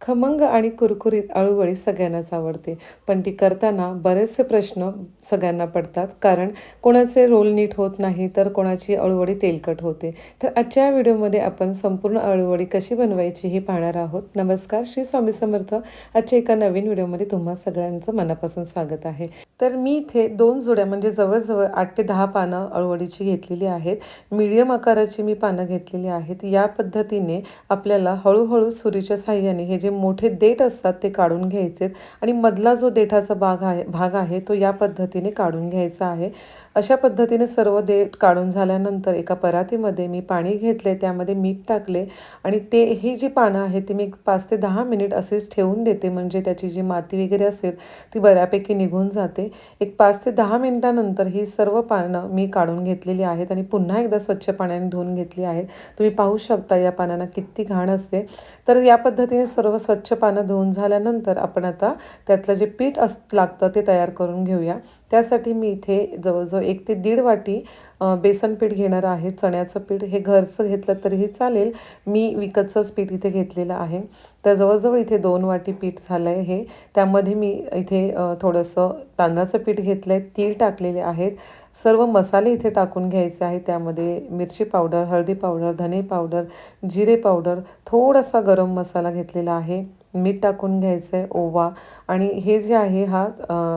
खमंग आणि कुरकुरीत अळूवडी सगळ्यांनाच आवडते. पण ती करताना बरेचसे प्रश्न सगळ्यांना पडतात. कारण कोणाचे रोल नीट होत नाही तर कोणाची अळूवडी तेलकट होते. तर आजच्या या व्हिडिओमध्ये आपण संपूर्ण अळूवडी कशी बनवायची हे पाहणार आहोत. नमस्कार श्री स्वामी समर्थ. आजच्या एका नवीन व्हिडिओमध्ये तुम्हा सगळ्यांचं मनापासून स्वागत आहे. तर मी इथे दोन जुड्या म्हणजे जवळजवळ आठ ते दहा पानं अळवडीची घेतलेली आहेत. मीडियम आकाराची मी पानं घेतलेली आहेत. या पद्धतीने आपल्याला हळूहळू सुरीच्या साह्याने हे जे जे मोठे देठ असतात ते काढून घ्यायचे आणि मधला जो देठाचा भाग आहे भाग आहे तो या पद्धतीने काढून घ्यायचा आहे. अशा पद्धतीने सर्व देठ काढून झाल्यानंतर एका परातीमध्ये मी पाणी घेतले त्यामध्ये मीठ टाकले आणि ते ही जी पानं आहेत ती मी पाच ते दहा मिनिट असेच ठेवून देते. म्हणजे त्याची जी माती वगैरे असेल ती बऱ्यापैकी निघून जाते. एक पाच ते दहा मिनिटानंतर ही सर्व पानं मी काढून घेतलेली आहेत आणि पुन्हा एकदा स्वच्छ पाण्याने धुवून घेतली आहेत. तुम्ही पाहू शकता या पानांना किती घाण असते. तर या पद्धतीने सर्व स्वच्छ पानं धुवून झाल्यानंतर आपण आता त्यातलं जे पीठ अस लागतं ते तयार करून घेऊया. त्यासाठी मी इथे जवळजवळ एक ते दीड वाटी बेसन पीठ घेणार आहे चण्याचं पीठ. हे घरचं घेतलं तरीही चालेल. मी विकतचंच पीठ इथे घेतलेलं आहे. तर जवळजवळ इथे दोन वाटी पीठ झालं आहे हे. त्यामध्ये मी इथे थोडंसं तांदळाचं पीठ घेतलं आहे तीळ टाकलेले आहेत. सर्व मसाले इथे टाकून घ्यायचे आहेत. त्यामध्ये मिरची पावडर हळदी पावडर धने पावडर जिरे पावडर थोडासा गरम मसाला घेतलेला आहे. मीठ टाकून घ्यायचं आहे ओवा आणि हे जे आहे हा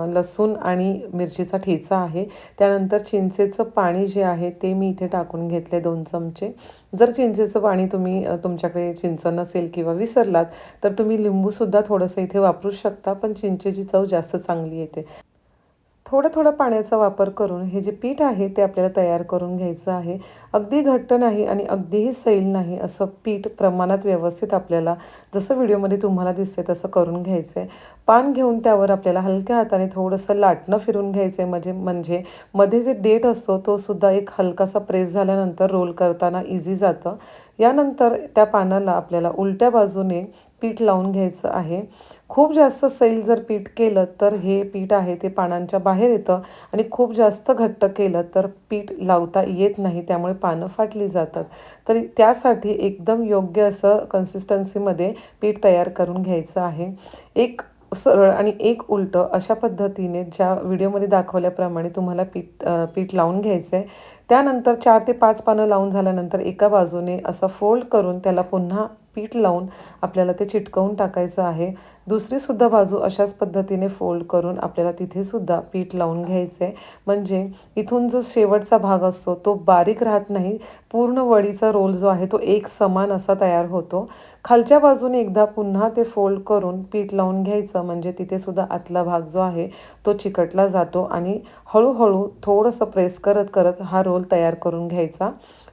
लसूण आणि मिरचीचा ठेचा आहे. त्यानंतर चिंचेचं पाणी जे आहे ते मी इथे टाकून घेतले दोन चमचे. जर चिंचेचं पाणी तुम्ही तुमच्याकडे चिंच नसेल किंवा विसरलात तर तुम्ही लिंबूसुद्धा थोडंसं इथे वापरू शकता पण चिंचेची चव जास्त चांगली येते. थोडं थोडं पाण्याचा वापर करून हे जे पीठ आहे ते आपल्याला तयार करून घ्यायचं आहे. अगदी घट्ट नाही आणि अगदीही सैल नाही असं पीठ प्रमाणात व्यवस्थित आपल्याला जसं व्हिडिओमध्ये तुम्हाला दिसते तसं करून घ्यायचं आहे पान घेऊन त्यावर आपल्याला हलक्या हाताने थोडंसं लाटणं फिरून घ्यायचं आहे म्हणजे म्हणजे मध्ये जे डेट असतो तो सुद्धा एक हलकासा प्रेस झाल्यानंतर रोल करताना इझी जातं. यानंतर त्या पानाला आपल्याला उलट्या बाजूने पीठ लावून घ्यायचं आहे. खूप जास्त सैल जर पीठ केलं तर हे पीठ आहे ते पानांच्या बाहेर येतं आणि खूप जास्त घट्ट केलं तर पीठ लावता येत नाही त्यामुळे पानं फाटली जातात. तर त्यासाठी एकदम योग्य असं कन्सिस्टन्सीमध्ये पीठ तयार करून घ्यायचं आहे. एक सरळ आणि एक उलटं अशा पद्धतीने ज्या व्हिडिओमध्ये दाखवल्याप्रमाणे तुम्हाला पीठ पीठ लावून घ्यायचं आहे त्यानंतर चार ते पाच पानं लावून झाल्यानंतर एका बाजूने असं फोल्ड करून त्याला पुन्हा पीठ लावून आपल्याला ते चिटकवून टाकायचं आहे. दुसरीसुद्धा बाजू अशाच पद्धतीने फोल्ड करून आपल्याला तिथेसुद्धा पीठ लावून घ्यायचं आहे म्हणजे इथून जो शेवटचा भाग असतो तो बारीक राहत नाही. पूर्ण वडीचा रोल जो आहे तो एक समान असा तयार होतो. खालच्या बाजूने एकदा पुन्हा ते फोल्ड करून पीठ लावून घ्यायचं. म्हणजे तिथेसुद्धा आतला भाग जो आहे तो चिकटला जातो आणि हळूहळू थोडंसं प्रेस करत करत हा रोल तयार करून घ्यायचा.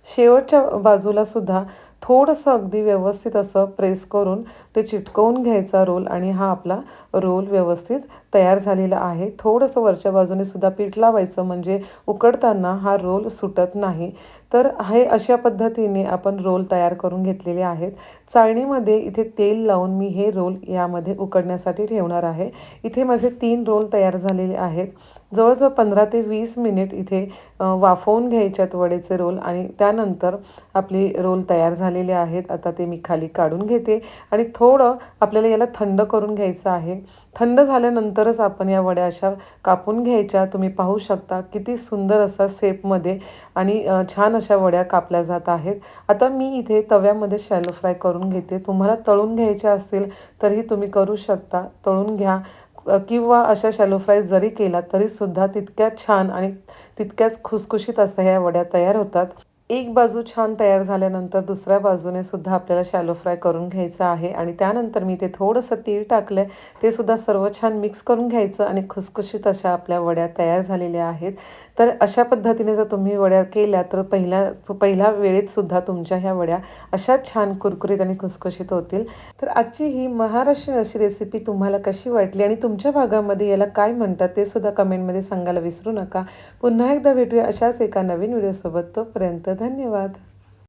शेवटच्या बाजूलासुद्धा थोडंसं अगदी व्यवस्थित असं प्रेस करून ते चिटकवून घ्यायचा रोल आणि आणि हा आपला रोल व्यवस्थित तयार झालेला आहे. थोडंसं वरच्या बाजूने सुद्धा पीठ लावायचं म्हणजे उकडताना हा रोल सुटत नाही. तर हे अशा पद्धतीने आपण रोल तयार करून घेतलेले आहेत. चाळणीमध्ये इथे तेल लावून मी हे रोल यामध्ये उकडण्यासाठी ठेवणार आहे. इथे माझे तीन रोल तयार झालेले आहेत. जवळजवळ पंधरा ते वीस मिनिट इथे वाफवून घ्यायच्यात वडेचे रोल आणि त्यानंतर आपली रोल तयार झालेले आहेत. आता ते मी खाली काढून घेते आणि थोडं आपल्याला याला थंड करून घ्यायचं आहे. थंड झाल्यानंतरच आपण या वड्या अशा कापून घ्यायच्या. तुम्ही पाहू शकता किती सुंदर असा शेपमध्ये आणि छान अशा वड्या कापल्या जात आहेत. आता मी इथे तव्यामध्ये शॅलो फ्राय करून घेते. तुम्हाला तळून घ्यायच्या असतील तरीही तुम्ही करू शकता. तळून घ्या. किंवा अशा शॅलो फ्राय जरी केला तरीसुद्धा तितक्या छान आणि तितक्याच खुसखुशीत असं ह्या वड्या तयार होतात. एक बाजू छान तयार झाल्यानंतर दुसऱ्या बाजूने सुद्धा आपल्याला शॅलो फ्राय करून घ्यायचं आहे. आणि त्यानंतर मी ते थोडंसं तीळ टाकलं आहे ते सुद्धा सर्व छान मिक्स करून घ्यायचं आणि खुसखुशीत अशा आपल्या वड्या तयार झालेल्या आहेत. तर अशा पद्धतीने जर तुम्ही वड्या केल्या तर पहिल्या पहिल्या वेळेत सुद्धा तुमच्या ह्या वड्या अशा छान कुरकुरीत आणि खुसखुशीत होतील. तर आजची ही महाराष्ट्रीयन अशी रेसिपी तुम्हाला कशी वाटली आणि तुमच्या भागामध्ये याला काय म्हणतात ते सुद्धा कमेंटमध्ये सांगायला विसरू नका. पुन्हा एकदा भेटूया अशाच एका नवीन व्हिडिओसोबत तोपर्यंत धन्यवाद.